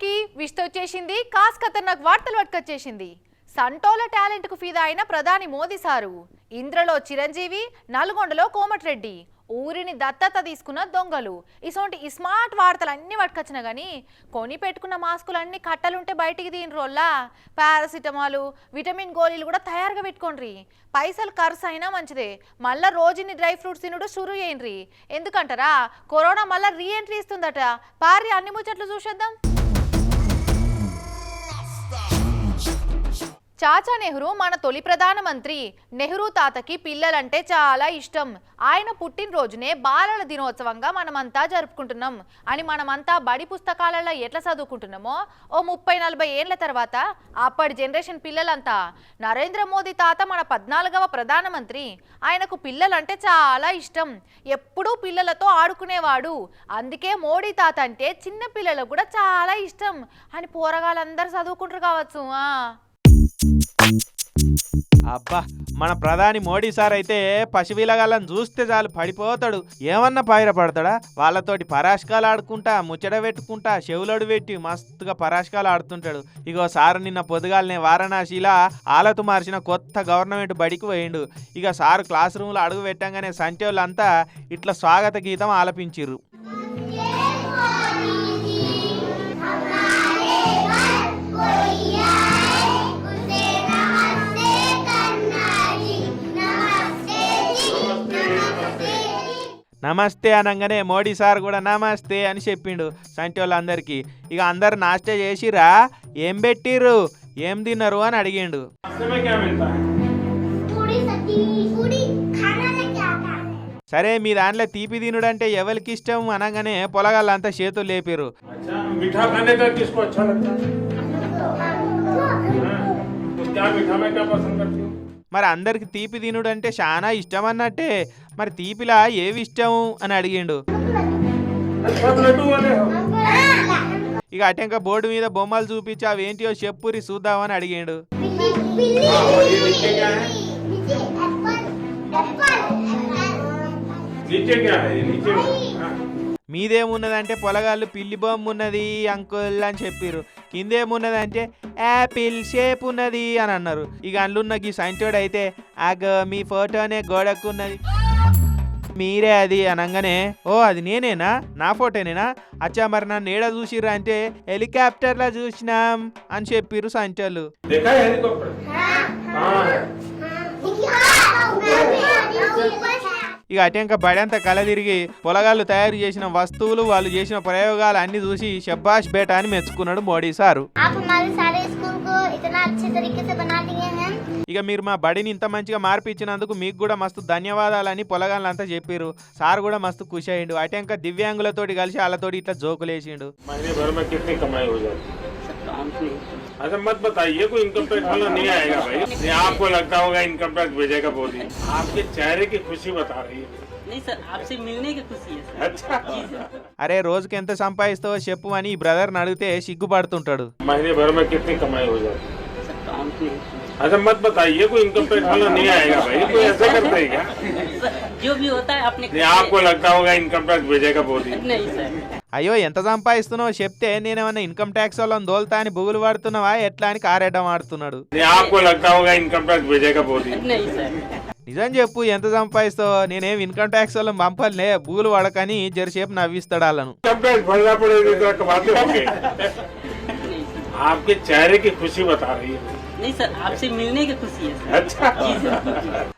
అందరికీ విష్ట వచ్చేసింది కాస్ ఖతర్నాక్ వార్తలు పట్టుకొచ్చేసింది. సంటోల టాలెంట్కు అయిన ప్రధాని మోదీ సారు. ఇంద్రలో చిరంజీవి నల్గొండలో కోమటిరెడ్డి. ఊరిని దత్తత తీసుకున్న దొంగలు. ఇసోంటి ఈ స్మార్ట్ వార్తలు అన్ని పట్టుకొచ్చిన కానీ కొని పెట్టుకున్న మాస్కులు అన్ని కట్టలుంటే బయటికి దీని రోల్లా పారాసిటమాలు విటమిన్ గోళీలు కూడా తయారుగా పెట్టుకోండి పైసలు ఖర్చు అయినా మంచిదే. మళ్ళా రోజుని డ్రై ఫ్రూట్స్ తినడు షురు చేయండి ఎందుకంటారా కరోనా మళ్ళీ రీ ఎంట్రీ ఇస్తుందట. పారి అన్ని ముచ్చట్లు చూసేద్దాం. చాచా నెహ్రూ మన తొలి ప్రధానమంత్రి. నెహ్రూ తాతకి పిల్లలంటే చాలా ఇష్టం. ఆయన పుట్టినరోజునే బాలల దినోత్సవంగా మనమంతా జరుపుకుంటున్నాం. అని మనమంతా బడి పుస్తకాలలో ఎట్లా చదువుకుంటున్నామో ఓ ముప్పై నలభై ఏళ్ళ తర్వాత అప్పటి జనరేషన్ పిల్లలంతా. నరేంద్ర మోదీ తాత మన పద్నాలుగవ ప్రధానమంత్రి. ఆయనకు పిల్లలంటే చాలా ఇష్టం. ఎప్పుడూ పిల్లలతో ఆడుకునేవాడు. అందుకే మోడీ తాత అంటే చిన్న పిల్లలకు కూడా చాలా ఇష్టం. అని పోరగాళ్ళందరూ చదువుకుంటారు కావచ్చు అబ్బా మన ప్రధాని మోడీ సార్ అయితే పసివిలగాళ్ళని చూస్తే చాలు పడిపోతాడు. ఏమన్నా పడతాడా? వాళ్ళతోటి పరాశకాలు ఆడుకుంటా ముచ్చట పెట్టుకుంటా చెవులడు పెట్టి మస్తుగా పరాశకాలు ఆడుతుంటాడు. ఇగో సారు నిన్న పొద్దుగాలనే వారణాసిలా ఆలతు మార్చిన కొత్త గవర్నమెంట్ బడికి పోయిండు. ఇక సారు క్లాస్ రూమ్లో అడుగు పెట్టంగానే సంచోళ్ళంతా ఇట్లా స్వాగత గీతం ఆలపించిర్రు. నమస్తే అనగానే మోడీ సార్ కూడా నమస్తే అని చెప్పిండు సంటి వాళ్ళందరికీ. ఇక అందరు నాస్టే చేసిరా? ఏం పెట్టిర్రు? ఏం తిన్నారు అని అడిగిండు. సరే మీ దాంట్లో తీపి తినుడంటే ఎవరికి ఇష్టం? అనగానే పొలగాళ్ళంతా చేతులు లేపారు తీసుకొచ్చా मीठा खाने का किसको अच्छा लगता है हाँ, तो क्या मीठा में क्या पसंद करती हो మరి అందరికి తీపి తినుడంటే చాలా ఇష్టం అన్నట్టే మరి తీపిలా ఏవి ఇష్టం అని అడిగిండు अच्छा लड्डू वाले हो ఇక అటెంక బోర్డు మీద బొమ్మలు చూపించి అవేంటియో చెప్పురి చూద్దామని అడిగిండు बिल्ली बिल्ली हाँ, ये नीचे क्या है नीचे మీదేమున్నదంటే పొలగాళ్ళు పిల్లి బొమ్మ ఉన్నది అంకుల్ అని చెప్పిర్రు. కిందేమున్నదంటే యాపిల్ షేప్ ఉన్నది అని అన్నారు. ఇక అందులో ఈ సంచోడు అయితే ఆగ మీ ఫోటోనే గోడకున్నది. మీరే అది అనగానే ఓ అది నేనేనా? నా ఫోటోనేనా? అచ్చా మరి నన్ను ఏడ చూసిర్రు అంటే హెలికాప్టర్లా చూసినాం అని చెప్పిర్రు సంచోళ్ళు. ఇక అటెంక బడంతా కల తిరిగి పొలగాళ్ళు తయారు చేసిన వస్తువులు వాళ్ళు చేసిన ప్రయోగాలు అన్ని చూసి షబ్బాష్ బేట అని మెచ్చుకున్నాడు మోడీ సారు. ఇక మీరు మా బడిని ఇంత మంచిగా మార్పిచ్చినందుకు మీకు కూడా మస్తు ధన్యవాదాలని పొలగాళ్ళంతా చెప్పారు సార్ కూడా మస్తు ఖుషి అయ్యిండు. అటెంక దివ్యాంగులతోటి కలిసి వాళ్ళతోటి ఇట్లా జోకులేసిండు. महीने भर में कितनी कमाई हो जाती है अच्छा मत बताइए कोई इनकम टैक्स वाला नहीं आएगा भाई नहीं, आपको लगता होगा इनकम टैक्स भेजेगा मोदी आपके चेहरे की खुशी बता रही है नहीं सर आपसे मिलने की खुशी है सर अच्छा जी सर అరే రోజుకి ఎంత సంపాదిస్తావో చెప్పు అని ఈ బ్రదర్ని అడిగితే సిగ్గుపడుతుంటాడు महीने भर में कितनी कमाई हो जाती है सर काउंट नहीं अच्छा मत बताइए कोई इनकम टैक्स वाला नहीं आएगा भाई कोई ऐसा करता है क्या सर जो भी होता है अपने नहीं आपको लगता होगा इनकम टैक्स भेजेगा मोदी नहीं सर అయ్యో ఎంత సంపాదిస్తున్నావో చెప్తే నేనేమన్నా ఇన్కమ్ ట్యాక్స్ వాళ్ళని దోల్తా అని బుగులు పడుతున్నావా ఎట్లా అని కారేయడం ఆడుతున్నాడు नहीं आपको लगता होगा इनकम टैक्स भेजेगा मोदी नहीं सर నిజం చెప్పు ఎంత సంపాదిస్తావో నేనేం ఇన్కమ్ ట్యాక్స్ వాళ్ళని పంపలే బూగులు పడకని జరసేపు నవ్విస్తాడు వాళ్ళను इनकम टैक्स भरना पड़ेगा तो कमाते होंगे नहीं सर आपके चेहरे की खुशी बता रही है नहीं सर आपसे मिलने की खुशी है सर अच्छा जी सर ఆ ఆ,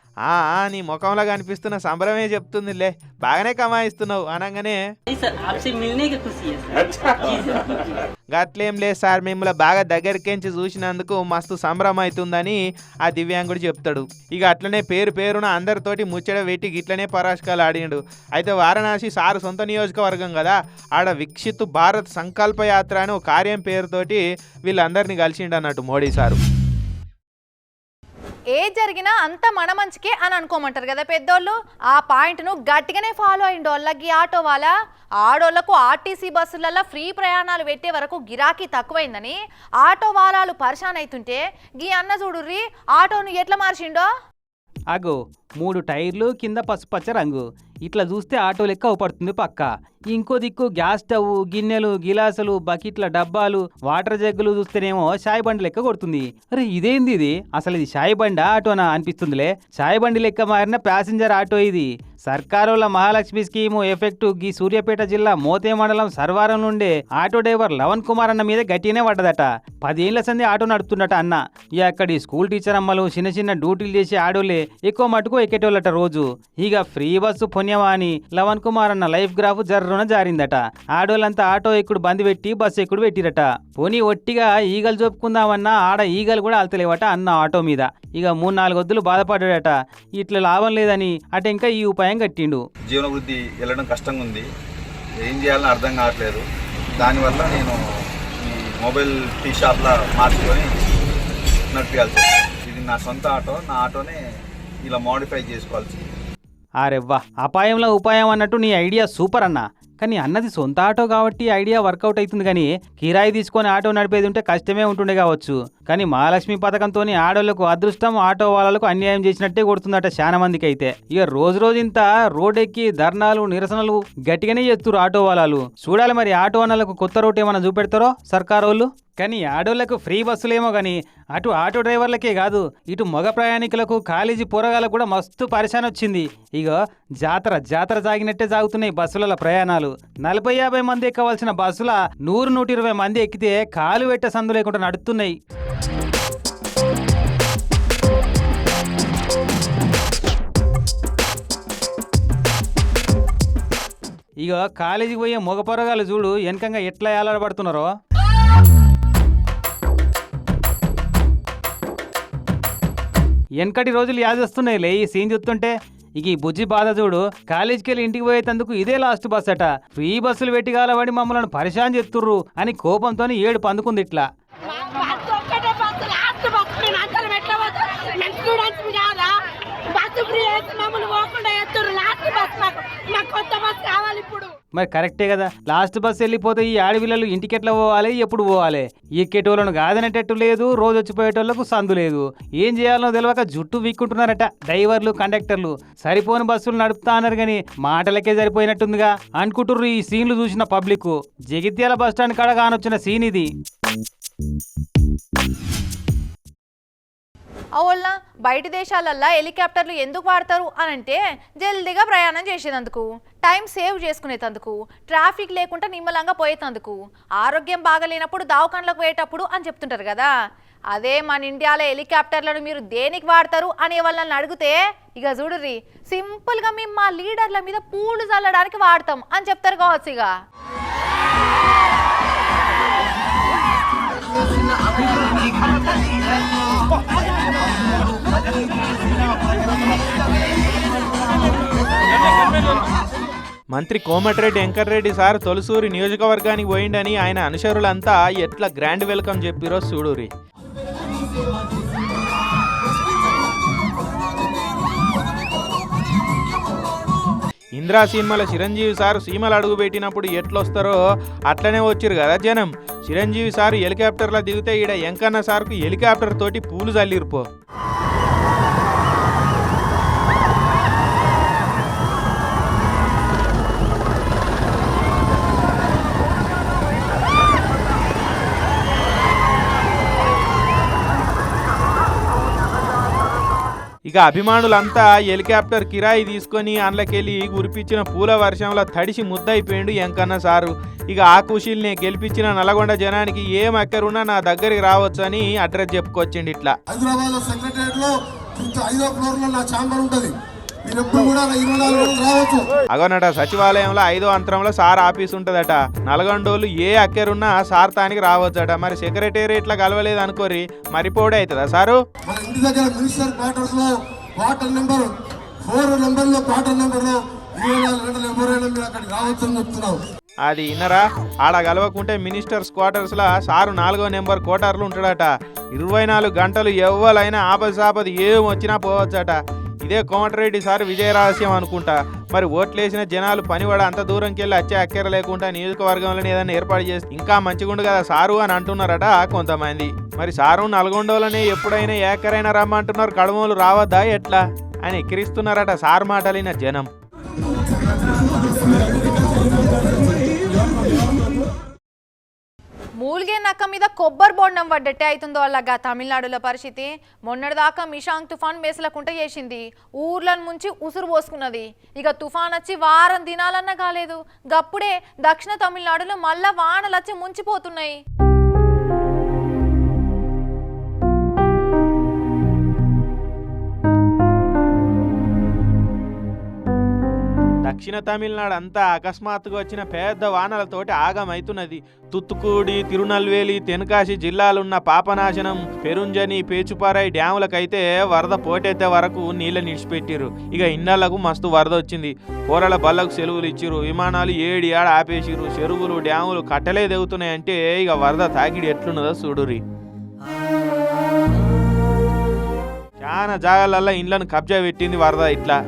నీ ముఖంలో కనిపిస్తున్న సంబరమే చెప్తుందిలే. బాగానే కమాయిస్తున్నావు అనగానే. గట్లేం లేదు సార్ మిమ్మల్ని బాగా దగ్గరికించి చూసినందుకు మస్తు సంబరం అవుతుందని ఆ దివ్యాంగుడు చెప్తాడు. ఇక అట్లనే పేరు పేరున అందరితోటి ముచ్చట పెట్టి గిట్లనే పరాశకాలు ఆడినాడు అయితే వారణాసి సారు సొంత నియోజకవర్గం కదా ఆడ విక్షిత్ భారత్ సంకల్ప యాత్ర అని ఒక కార్యం పేరుతోటి వీళ్ళందరినీ కలిసిండు అన్నట్టు మోడీ సారు. ఏ జరిగినా అంత మన మంచికే అని అనుకోమంటారు కదా పెద్దోళ్ళు. ఆ పాయింట్ను గట్టిగానే ఫాలో అయ్యిండు వాళ్ళకి ఆటో వాళ్ళ. ఆడోళ్ళకు ఆర్టీసీ బస్సులలో ఫ్రీ ప్రయాణాలు పెట్టే వరకు గిరాకీ తక్కువైందని ఆటో వాలాలు పరిశాన్ అవుతుంటే గీ అన్న చూడుర్రి ఆటోను ఎట్లా మార్చిండో? అగో మూడు టైర్లు కింద పసుపచ్చ రంగు. ఇట్లా చూస్తే ఆటో లెక్క అవుపడుతుంది పక్క. ఇంకో దిక్కు గ్యాస్ స్టవ్ గిన్నెలు గిలాసులు బకెట్ల డబ్బాలు వాటర్ జగ్గులు చూస్తేనేమో షాయి బండి లెక్క కొడుతుంది. అరే ఇదేంది ఇది? అసలు ఇది షాయి బండా ఆటోనా అనిపిస్తుందిలే. షాయి బండి లెక్క మారిన ప్యాసింజర్ ఆటో ఇది. సర్కారుల మహాలక్ష్మి స్కీము ఎఫెక్టు గీ సూర్యాపేట జిల్లా మోతే మండలం సర్వారం నుండే ఆటో డ్రైవర్ లవన్ కుమార్ అన్న మీద గట్టినే పడ్డదట. పదేళ్ళ సంది ఆటో నడుపుతుండట అన్న. ఇక అక్కడి స్కూల్ టీచర్ అమ్మలు చిన్న చిన్న డ్యూటీలు చేసే ఆడోళ్ళే ఎక్కువ మటుకు ఎక్కేటోళ్ళట రోజు. ఇక ఫ్రీ బస్సు పుణ్యమా అని లవన్ కుమార్ అన్న లైఫ్ గ్రాఫ్ జర్రున జారిందట. ఆడోళ్ళంతా ఆటో ఎక్కుడు బంద్ పెట్టి బస్సు ఎక్కుడు పెట్టిరట. పోనీ ఒట్టిగా ఈగలు చూపుకుందామన్నా ఆడ ఈగలు కూడా అల్తలేవట అన్న ఆటో మీద. ఇక మూడు నాలుగు వద్దులు బాధపడ్డాడట. ఇట్లా లాభం లేదని అట ఇంకా ఈ ఉపాయం కట్టిండు. జీవనవృద్ధి వెళ్ళడం కష్టంగా ఉంది ఏం చేయాలని అర్థం కావట్లేదు. దానివల్ల నేను ఈ మొబైల్ టీ షాప్లో మార్చుకొని నడిపించాల్సి ఇది నా సొంత ఆటో. నా ఆటోనే ఇలా మోడిఫై చేసుకోవాల్సి ఆరెవ్వా అపాయంలో ఉపాయం అన్నట్టు నీ ఐడియా సూపర్ అన్న. కానీ అన్నది సొంత ఆటో కాబట్టి ఐడియా వర్కౌట్ అవుతుంది కానీ కిరాయి తీసుకొని ఆటో నడిపేది ఉంటే కష్టమే ఉంటుండే కావచ్చు. కానీ మహాలక్ష్మి పథకంతో ఆడోళ్ళకు అదృష్టం ఆటో వాళ్ళకు అన్యాయం చేసినట్టే కొడుతుందట చాలా మందికి అయితే. ఇక రోజు రోజు ఇంత రోడ్డెక్కి ధర్నాలు నిరసనలు గట్టిగానే చేస్తున్నారు ఆటో వాళ్ళు చూడాలి మరి ఆటో అన్నలకు కొత్త రోడ్ ఏమైనా చూపెడతారో సర్కార్ వాళ్ళు? కానీ ఆడోళ్ళకు ఫ్రీ బస్సులేమో కానీ అటు ఆటో డ్రైవర్లకే కాదు ఇటు మగ ప్రయాణికులకు కాలేజీ పోరగాలకు కూడా మస్తు పరిశాన్ వచ్చింది ఇగో జాతర జాతర సాగినట్టే సాగుతున్నాయి బస్సుల ప్రయాణాలు. నలభై యాభై మంది ఎక్కవలసిన బస్సుల నూరు నూట ఇరవై మంది ఎక్కితే కాలు పెట్టే సందు లేకుండా నడుస్తున్నాయి ఇగో కాలేజీకి పోయే మగ పొరగాలు చూడు వెనకంగా ఎట్లా ఏలాడబడుతున్నారో. వెనకటి రోజులు యాది వస్తున్నాయిలే ఈ సీన్ చూస్తుంటే. ఇక ఈ బుజ్జి బాధ చూడు కాలేజీకి వెళ్ళి ఇంటికి పోయేటందుకు ఇదే లాస్ట్ బస్ అట. ఫ్రీ బస్సులు పెట్టి కాలబడి మమ్మల్ని పరిశాన్ చేస్తుర్రు అని కోపంతో ఏడు పందుకుంది ఇట్లా బస్సు ఒక్కటే బస్సు లాస్ట్ బస్సు మేము అందరం ఎట్లా పోతాం మేము స్టూడెంట్స్ కాదా బస్సు ఫ్రీ అయితే మమ్మల్ని పోకుండా ఎత్తురు లాస్ట్ బస్ మాకు మాకు కొత్త బస్ కావాలి ఇప్పుడు మరి కరెక్టే కదా. లాస్ట్ బస్ వెళ్ళిపోతే ఈ ఆడపిల్లలు ఇంటికి ఎట్లా పోవాలి? ఎప్పుడు పోవాలి? ఎక్కేటోళ్ళను కాదనేటట్టు లేదు రోజు వచ్చిపోయేటోళ్ళకు సందు లేదు. ఏం చేయాలనో తెలియక జుట్టు వీక్కుంటున్నారట డ్రైవర్లు కండక్టర్లు. సరిపోని బస్సులు నడుపుతా అన్నారు కానీ మాటలకే సరిపోయినట్టుందిగా అనుకుంటుర్రు ఈ సీన్లు చూసిన పబ్లిక్ జగిత్యాల బస్ స్టాండ్ కాడ కానొచ్చిన సీన్ ఇది. అవునా? బయట దేశాలల్లో హెలికాప్టర్లు ఎందుకు వాడతారు అని అంటే జల్దీగా ప్రయాణం చేసేదందుకు టైం సేవ్ చేసుకునేటందుకు ట్రాఫిక్ లేకుండా నిమ్మలంగా పోయేటందుకు ఆరోగ్యం బాగలేనప్పుడు దావకాండ్లకు పోయేటప్పుడు అని చెప్తుంటారు కదా. అదే మన ఇండియాలో హెలికాప్టర్లను మీరు దేనికి వాడతారు అనే వాళ్ళని అడిగితే ఇక చూడుర్రి సింపుల్గా మేము మా లీడర్ల మీద పూలు చల్లడానికి వాడతాం అని చెప్తారు కావచ్చు ఇక. మంత్రి కోమటిరెడ్డి వెంకటరెడ్డి సార్ తొలసూరి నియోజకవర్గానికి పోయిండని ఆయన అనుచరులంతా ఎట్లా గ్రాండ్ వెల్కమ్ చెప్పిరో చూడురి ఇంద్రా సినిమాల చిరంజీవి సార్ సీమలు అడుగు పెట్టినప్పుడు ఎట్లొస్తారో అట్లనే వచ్చిరు కదా జనం. చిరంజీవి సార్ హెలికాప్టర్లో దిగితే ఈడ ఎంకన్న సార్కు హెలికాప్టర్ తోటి పూలు చల్లిరుపో ఇక అభిమానులంతా హెలికాప్టర్ కిరాయి తీసుకొని అందులోకెళ్ళి గురిపించిన పూల వర్షంలో తడిసి ముద్దయిపోయిండు ఎంకన్న సారు. ఇక ఆ కుషిల్ని గెలిపించిన నల్గొండ జనానికి ఏం అక్కరున్నా నా దగ్గరికి రావచ్చు అని అడ్రస్ చెప్పుకొచ్చిండు ఇట్లా. హైదరాబాద్లో ఐదో ఫ్లోర్లో నా ఛాంబర్ ఉంటది. అగోనట సచివాలయంలో ఐదో అంతరంలో సార్ ఆఫీస్ ఉంటుందట. నల్గొండోళ్ళు ఏ అక్కరున్నా సార్ తానికి రావచ్చట. మరి సెక్రటేరియట్లో కలవలేదు అనుకోరి మరిపోడే అవుతుందా సారు? మన ఇంటి దగ్గర మినిస్టర్ క్వార్టర్స్లో క్వార్టర్ నెంబర్ ఫోర్ నెంబర్లో క్వార్టర్ నెంబర్లో ఇరవై నాలుగు గంటలు ఎవరైనా మీరు అక్కడికి రావచ్చు అని చెప్తున్నాం అది ఇన్నరా? ఆడ కలవకుంటే మినిస్టర్స్ క్వార్టర్స్ లా సారు నాలుగో నెంబర్ క్వార్టర్లు ఉంటాడట ఇరవై నాలుగు గంటలు ఎవ్వలైనా ఆపది సాపది ఏం వచ్చినా పోవచ్చట. ఇదే కోమటిరెడ్డి సార్ విజయ రహస్యం అనుకుంటా. మరి ఓట్లేసిన జనాలు పనివాడ అంత దూరంకి వెళ్ళి వచ్చే అక్కర లేకుండా నియోజకవర్గంలో ఏదైనా ఏర్పాటు చేసి ఇంకా మంచిగుండు కదా సారు అని అంటున్నారట కొంతమంది. మరి సారు నల్గొండలోనే ఎప్పుడైనా ఏకరైనా రమ్మంటున్నారు కడమోలు రావద్దా ఎట్లా? అని ఎక్కిరిస్తున్నారట సార్ మాటలిన జనం. మూలిగే నక్క మీద కొబ్బరి బొండం పడ్డట్టే అవుతుందో అలాగా తమిళనాడులో పరిస్థితి. మొన్నటిదాకా మిషాంగ్ తుఫాన్ మేసలకుంట చేసింది. ఊర్లను ముంచి ఉసురు పోసుకున్నది. ఇక తుఫాన్ వచ్చి వారం దినాలన్నా కాలేదు. గప్పుడే దక్షిణ తమిళనాడులో మళ్ళా వానలు వచ్చి ముంచిపోతున్నాయి. దక్షిణ తమిళనాడు అంతా అకస్మాత్తుగా వచ్చిన పెద్ద వానలతోటి ఆగమైతున్నది. తుత్తుకూడి తిరునల్వేలి తెనకాశి జిల్లాలున్న పాపనాశనం పెరుంజని పేచుపారై డ్యాములకైతే వరద పోటెత్తే వరకు నీళ్ళు నిడిచిపెట్టిరు ఇక ఇన్నాళ్ళకు మస్తు వరద వచ్చింది. కూరల బల్లకు సెలవులు ఇచ్చిరు విమానాలు ఏడి ఆడ ఆపేసిరు చెరువులు డ్యాములు కట్టలే దిగుతున్నాయంటే ఇక వరద తాకిడి ఎట్లున్నదో చూడురి చాలా జాగాలల్లో ఇండ్లను కబ్జా పెట్టింది వరద ఇట్లా.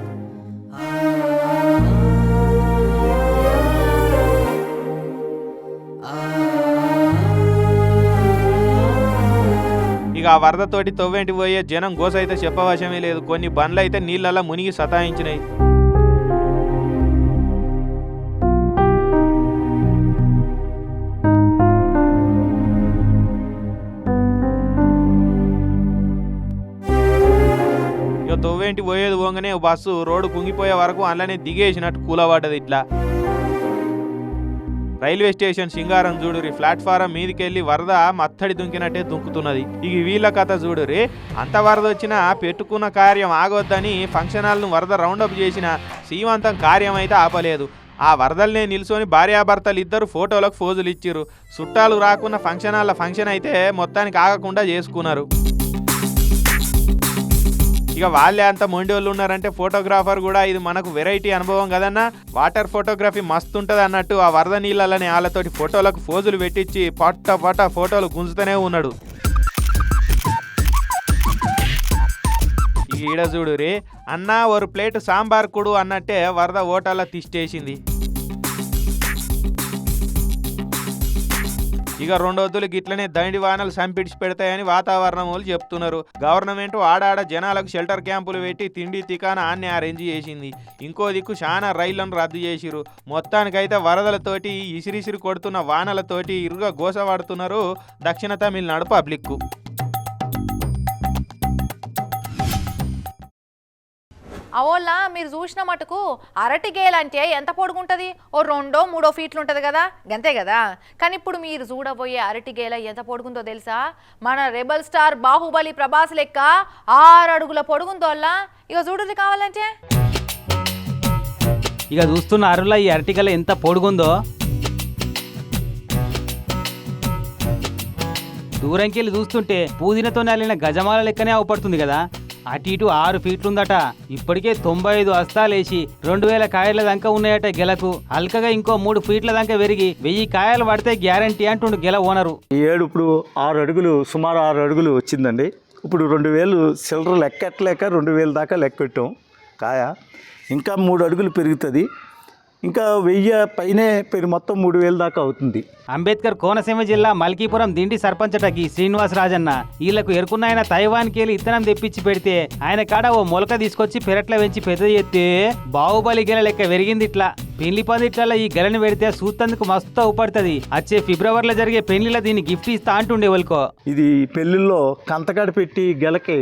ఇక ఆ వరదతోటి తొవ్వేంటి పోయే జనం గోస అయితే చెప్పవశమే లేదు. కొన్ని బండ్లు అయితే మునిగి సతాయించినాయి. ఇక తొవ్వేంటి పోయేది పోగానే బస్సు రోడ్డు కుంగిపోయే వరకు అందులోనే దిగేసినట్టు కూలబడ్డది ఇట్లా. రైల్వే స్టేషన్ సింగారం చూడురి ప్లాట్ఫారం మీదికెళ్ళి వరద మత్తడి దుంకినట్టే దుంకుతున్నది. ఇక వీళ్ళ కథ చూడురి అంత వరద వచ్చినా పెట్టుకున్న కార్యం ఆగొద్దని ఫంక్షన్ హాల్ను వరద రౌండప్ చేసిన శ్రీమంతం కార్యం అయితే ఆపలేదు. ఆ వరదల్నే నిల్చొని భార్యాభర్తలు ఇద్దరు ఫోటోలకు ఫోజులు ఇచ్చిర్రు చుట్టాలు రాకున్న ఫంక్షన్ హాల్ల ఫంక్షన్ అయితే మొత్తానికి ఆగకుండా చేసుకున్నారు. ఇక వాళ్ళే అంత మొండి వాళ్ళు ఉన్నారంటే ఫోటోగ్రాఫర్ కూడా ఇది మనకు వెరైటీ అనుభవం కదన్నా? వాటర్ ఫోటోగ్రఫీ మస్తు ఉంటుంది అన్నట్టు ఆ వరద నీళ్ళని వాళ్ళతోటి ఫోటోలకు ఫోజులు పెట్టించి పట్ట పట్ట ఫోటోలు గుంజుతూనే ఉన్నాడు. ఈడ చూడు రే అన్నా ఒక ప్లేట్ సాంబార్ కుడు అన్నట్టే వరద ఓటాల తిష్టేసింది ఇక రెండొద్దులు గిట్లనే దండి వానలు సంపిడిచి పెడతాయని వాతావరణం వాళ్ళు చెప్తున్నారు. గవర్నమెంట్ ఆడాడ జనాలకు షెల్టర్ క్యాంపులు పెట్టి తిండి తికాన ఆన్ని అరేంజ్ చేసింది. ఇంకో దిక్కు చాలా రైళ్ళను రద్దు చేసిరు మొత్తానికైతే వరదలతోటి ఇసిరిసిరి కొడుతున్న వానలతోటి ఇరుగా గోసవాడుతున్నారు దక్షిణ తమిళనాడు పబ్లిక్కు. అవోళ్ళ మీరు చూసిన మటుకు అరటి అంటే ఎంత పొడుగుంటుంది? ఓ రెండో మూడో ఫీట్లు ఉంటుంది కదా గంతే కదా. కానీ ఇప్పుడు మీరు చూడబోయే అరటిగేల ఎంత పొడుగుందో తెలుసా? మన రెబల్ స్టార్ బాహుబలి ప్రభాస్ లెక్క ఆరు అడుగుల పొడుగుందోళ్ళ ఇక చూడుది కావాలంటే. ఇక చూస్తున్న అరుల ఈ అరటికల ఎంత పొడుగుందో. దూరంకెళ్ళి చూస్తుంటే పూదినతో నలిన గజమాల లెక్కనే అవపడుతుంది కదా. అటు ఇటు ఆరు ఫీట్లుందట. ఇప్పటికే తొంభై ఐదు అస్తాలేసి రెండు వేల కాయల దాకా ఉన్నాయట గెలకు. అల్కగా ఇంకో మూడు ఫీట్ల దాకా పెరిగి వెయ్యి కాయలు పడితే గ్యారంటీ అంటుండు గెల ఓనరు. ఈ ఏడు ఇప్పుడు ఆరు అడుగులు సుమారు ఆరు అడుగులు వచ్చిందండి. ఇప్పుడు రెండు వేలు సిల్లర్ లెక్కట్లేక రెండు వేలు దాకా లెక్కెట్టాం కాయ. ఇంకా మూడు అడుగులు పెరుగుతుంది. ఇంకా వెయ్యి పైనే పెరిగి మొత్తం మూడు వేలు దాకా అవుతుంది. అంబేద్కర్ కోనసీమ జిల్లా మల్కీపురం దిండి సర్పంచటకి శ్రీనివాస్ రాజన్న. వీళ్ళకు ఎరుకున్న ఆయన తైవాన్కి వెళ్ళి ఇత్తనం తెప్పించి పెడితే ఆయన కాడ ఓ మొలక తీసుకొచ్చి పెరట్ల పెంచి పెద్ద చేస్తే బాహుబలి గెల లెక్క పెరిగింది ఇట్లా. పెళ్ళి పందిట్లలో ఈ గెలని పెడితే సూత్తందుకు మస్తు అవుపడుతుంది. వచ్చే ఫిబ్రవరిలో జరిగే పెళ్ళిలో దీన్ని గిఫ్ట్ ఇస్తా అంటుండే వాళ్ళకో ఇది పెళ్ళిళ్ళలో కంతకాడ పెట్టి గెలకి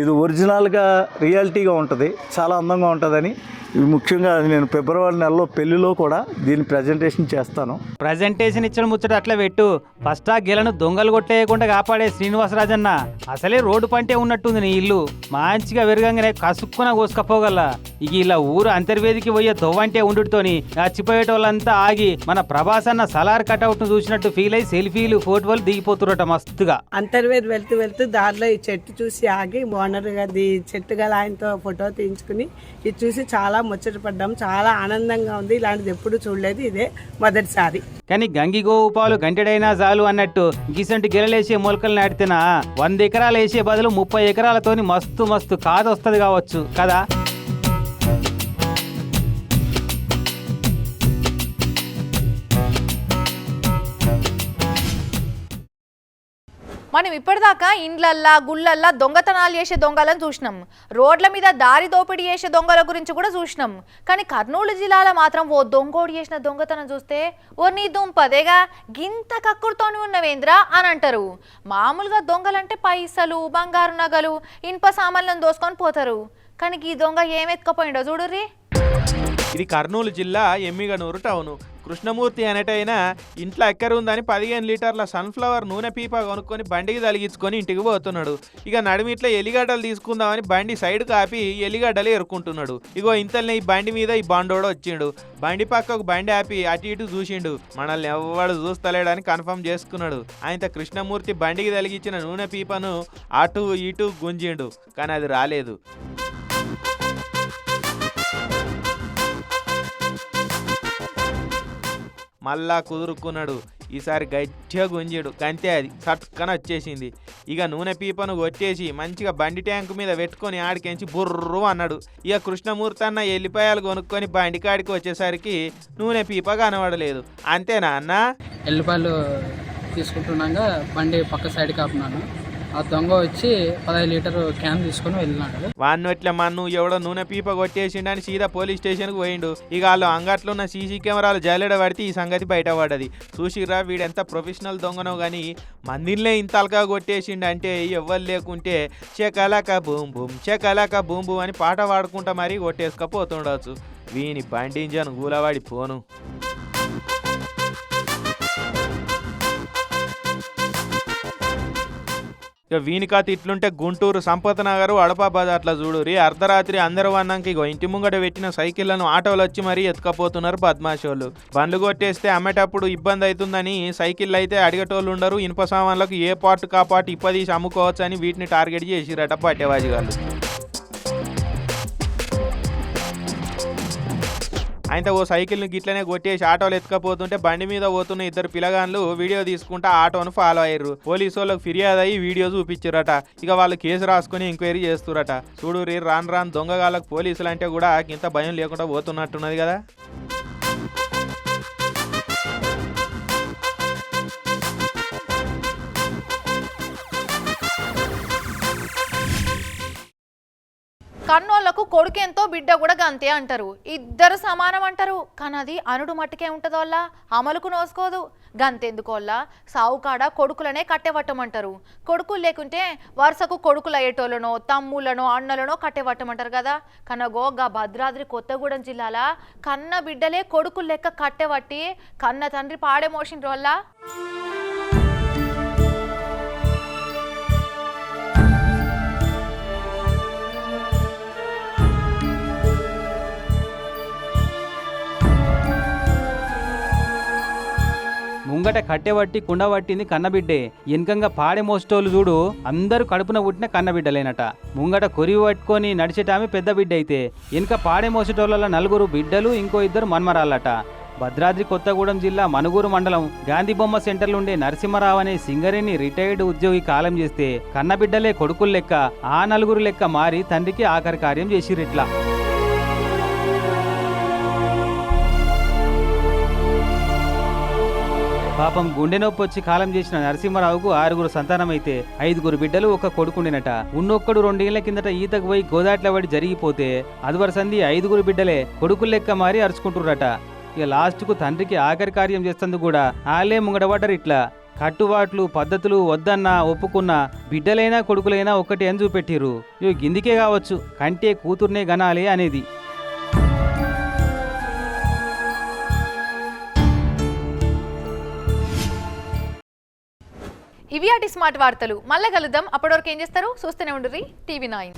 ఇది ఒరిజినల్గా రియాలిటీగా ఉంటుంది. చాలా అందంగా ఉంటుందని. ఇది ముఖ్యంగా నేను ఫిబ్రవరి నెలలో పెళ్ళిలో కూడా దీన్ని ప్రజెంటేషన్ చేస్తాను. ప్రజెంటేషన్ ఇచ్చిన ముచ్చట అట్లా పెట్టు. ఫస్ట్ ఆ గెలను దొంగలు కొట్టేయకుండా కాపాడే శ్రీనివాసరాజన్న అసలే రోడ్డు పంటే ఉన్నట్టుంది నీ ఇల్లు. మంచిగా వెరగంగానే కసుక్కున కోసుకపోగల. ఇక ఇలా ఊరు అంతర్వేదికి పోయే దొవ్వంటే ఉండుతోని చచ్చిపోయేటోళ్ళంతా ఆగి మన ప్రభాస్ అన్న సలార్ కటౌట్ను చూసినట్టు ఫీల్ అయి సెల్ఫీలు ఫోటోలు దిగిపోతురట మస్తుగా. అంతర్వేది వెళ్తూ వెళ్తూ దారిలో ఈ చెట్టు చూసి ఆగి ఓనర్ ది చెట్టు గల ఆయనతో ఫోటో తీయించుకుని ఇది చూసి చాలా ముచ్చటపడ్డాం చాలా ఆనందంగా ఉంది. ఇలాంటిది ఎప్పుడు చూడలేదు. ఇదే మొదటిసారి. కానీ గంగి గోవు పాలు గంటెడైనా చాలు అన్నట్టు గిసంటి గెలలేసే మొలకలు నాటితేనా వంద ఎకరాలు వేసే బదులు ముప్పై ఎకరాలతోని మస్తు మస్తు కాదు వస్తుంది కావచ్చు కదా? మనం ఇప్పటిదాకా ఇండ్లల్లా గుళ్ళల్లా దొంగతనాలు చేసే దొంగలను చూసినాం. రోడ్ల మీద దారి దోపిడీ చేసే దొంగల గురించి కూడా చూసినాం. కానీ కర్నూలు జిల్లాలో మాత్రం ఓ దొంగోడు చేసిన దొంగతనం చూస్తే ఓ నీ దుంపదేగా గింత కక్కుడుతోనే ఉన్నవేంద్ర అని అంటారు. మామూలుగా దొంగలంటే పైసలు బంగారు నగలు ఇనుప సామాన్లను దోసుకొని పోతారు. కానీ ఈ దొంగ ఏం ఎత్తుకపోయిండో చూడుర్రీ. ఇది కర్నూలు జిల్లా ఎమ్మిగనూరు టౌను. కృష్ణమూర్తి అనేటైన ఇంట్లో ఎక్కరుందని పదిహేను లీటర్ల సన్ఫ్లవర్ నూనె పీప కొనుక్కొని బండికి తలిగించుకొని ఇంటికి పోతున్నాడు. ఇక నడిమిట్లో ఎలిగడ్డలు తీసుకుందామని బండి సైడ్ కాపి ఎలిగడ్డలు ఎరుకుంటున్నాడు ఇగో ఇంతల్ని ఈ బండి మీద ఈ బండోడు వచ్చిండు. బండి పక్కకు బండి ఆపి అటు ఇటు చూసిండు. మనల్ని ఎవ్వడు చూస్తలేడని కన్ఫర్మ్ చేసుకున్నాడు. ఆయన కృష్ణమూర్తి బండికి తలిగించిన నూనె పీపను అటు ఇటు గుంజిండు. కానీ అది రాలేదు. మళ్ళా కుదురుకున్నాడు. ఈసారి గట్టిగా గుంజాడు. కంతే అది. సట్కన వచ్చేసింది. ఇక నూనె పీపను కొట్టేసి మంచిగా బండి ట్యాంకు మీద పెట్టుకొని ఆడికెంచి బుర్రు అన్నాడు. ఇక కృష్ణమూర్తి అన్న ఎల్లిపాయలు కొనుక్కొని బండి కాడికి వచ్చేసరికి నూనె పీప కనబడలేదు. అంతేనా అన్న? ఎల్లిపాయలు తీసుకుంటున్నాక బండి పక్క సైడ్ కాపున్నాను. ఆ దొంగ వచ్చి పదహైదు లీటర్ క్యాన్ తీసుకొని వెళ్ళినాడు. వాడిని ఎట్లా మన్ను? ఎవడో నూనె పీప కొట్టేసిండు అని సీదా పోలీస్ స్టేషన్కు పోయిండు. ఇక వాళ్ళు అంగట్లో ఉన్న సీసీ కెమెరాలు జల్లెడ పడితే ఈ సంగతి బయటపడ్డది. చూసిరా వీడెంత ప్రొఫెషనల్ దొంగనో కానీ మందిర్లే ఇంత అలకా కొట్టేసిండు అంటే ఎవ్వరు లేకుంటే చెకలక బూమ్ బూమ్ చెకలక బూమ్ బూమ్ అని పాట పాడుకుంటా మరీ కొట్టేసుకపోతుండవచ్చు వీని బండి ఇంజన్ గూలవాడి పోను. ఇక వీనికాతి ఇట్లుంటే గుంటూరు సంపత్ నగరు అడపాబాద్ అట్లా చూడురి అర్ధరాత్రి అందరూ అన్నాక ఇగో ఇంటి ముంగట పెట్టిన సైకిళ్ళను ఆటోలు వచ్చి మరీ ఎత్తుకపోతున్నారు బద్మాషోళ్ళు బండ్లు కొట్టేస్తే అమ్మేటప్పుడు ఇబ్బంది అవుతుందని సైకిళ్ళు అయితే అడిగేటోళ్ళు ఉండరు. ఇనుప సామాన్లకు ఏ పార్ట్ కా పార్ట్ ఇప్పదీసి అమ్ముకోవచ్చు అని వీటిని టార్గెట్ చేసిరట పట్టేవాజీ గారు అయితే ఓ సైకిల్ని గిట్లనే కొట్టేసి ఆటోలు ఎత్తుకపోతుంటే బండి మీద పోతున్న ఇద్దరు పిల్లగాన్లు వీడియో తీసుకుంటా ఆటోను ఫాలో అయ్యారు. పోలీసు వాళ్ళకి ఫిర్యాదు అయ్యి వీడియో చూపించారట. ఇక వాళ్ళు కేసు రాసుకొని ఎంక్వైరీ చేస్తురట. చూడు రీ రాన్ రాన్ దొంగగాళ్ళకు పోలీసులు అంటే కూడా ఇంత భయం లేకుండా పోతున్నట్టున్నది కదా. కన్నోళ్ళకు కొడుకెంతో బిడ్డ కూడా గంతే అంటారు. ఇద్దరు సమానం అంటారు. కానీ అది అనుడు మట్టుకే ఉంటుందోళ్ళ అమలుకు నోసుకోదు. గంతెందుకోల్లా? సావుకాడ కొడుకులనే కట్టెవట్టమంటారు కొడుకులు లేకుంటే వరుసకు కొడుకులు అయ్యేటోళ్ళనో తమ్ముళ్ళనో అన్నలనో కట్టెవట్టమంటారు కదా. కనగో గా భద్రాద్రి కొత్తగూడెం జిల్లాల? కన్న బిడ్డలే కొడుకులు లెక్క కట్టెవట్టి కన్న తండ్రి పాడే మోసిండ్రు వల్ల ముంగట కట్టెబట్టి కుండబట్టింది కన్నబిడ్డే. వెనకంగా పాడే మోసేటోళ్ళు చూడు అందరూ కడుపున పుట్టిన కన్నబిడ్డలేనట. ముంగట కొరివి పట్టుకొని నడిచేటామె పెద్ద బిడ్డ అయితే వెనక పాడే మోసేటోళ్ళ నలుగురు బిడ్డలు ఇంకో ఇద్దరు మన్మరాళ్ళట. భద్రాద్రి కొత్తగూడెం జిల్లా మనుగూరు మండలం గాంధీ బొమ్మ ఉండే నరసింహరావు అనే సింగరేణి రిటైర్డ్ ఉద్యోగి కాలం చేస్తే కన్నబిడ్డలే కొడుకులు లెక్క ఆ నలుగురు లెక్క మారి తండ్రికి ఆఖరి కార్యం చేసిరిట్లా పాపం గుండె నొప్పి వచ్చి కాలం చేసిన నరసింహరావుకు ఆరుగురు సంతానమైతే ఐదుగురు బిడ్డలు ఒక కొడుకుండినట. ఉన్నొక్కడు రెండేళ్ళ కిందట ఈతకు పోయి గోదాట్ల పడి జరిగిపోతే అదివర సంధి ఐదుగురు బిడ్డలే కొడుకులు లెక్క మారి అరుచుకుంటుర్రట. ఇక లాస్ట్కు తండ్రికి ఆఖరి కార్యం చేస్తందుకు కూడా ఆలే ముంగడబడ్డరు ఇట్లా. కట్టుబాట్లు పద్ధతులు వద్దన్నా ఒప్పుకున్నా బిడ్డలైనా కొడుకులైనా ఒకటి అని చూపెట్టిర్రు. ఇవి గిందికే కావచ్చు కంటే కూతుర్నే గనాలే అనేది. ఇవి అటి స్మార్ట్ వార్తలు. మళ్ళీ కలుద్దాం. అప్పటివరకు ఏం చేస్తారు? చూస్తూనే ఉండరు టీవీ నైన్.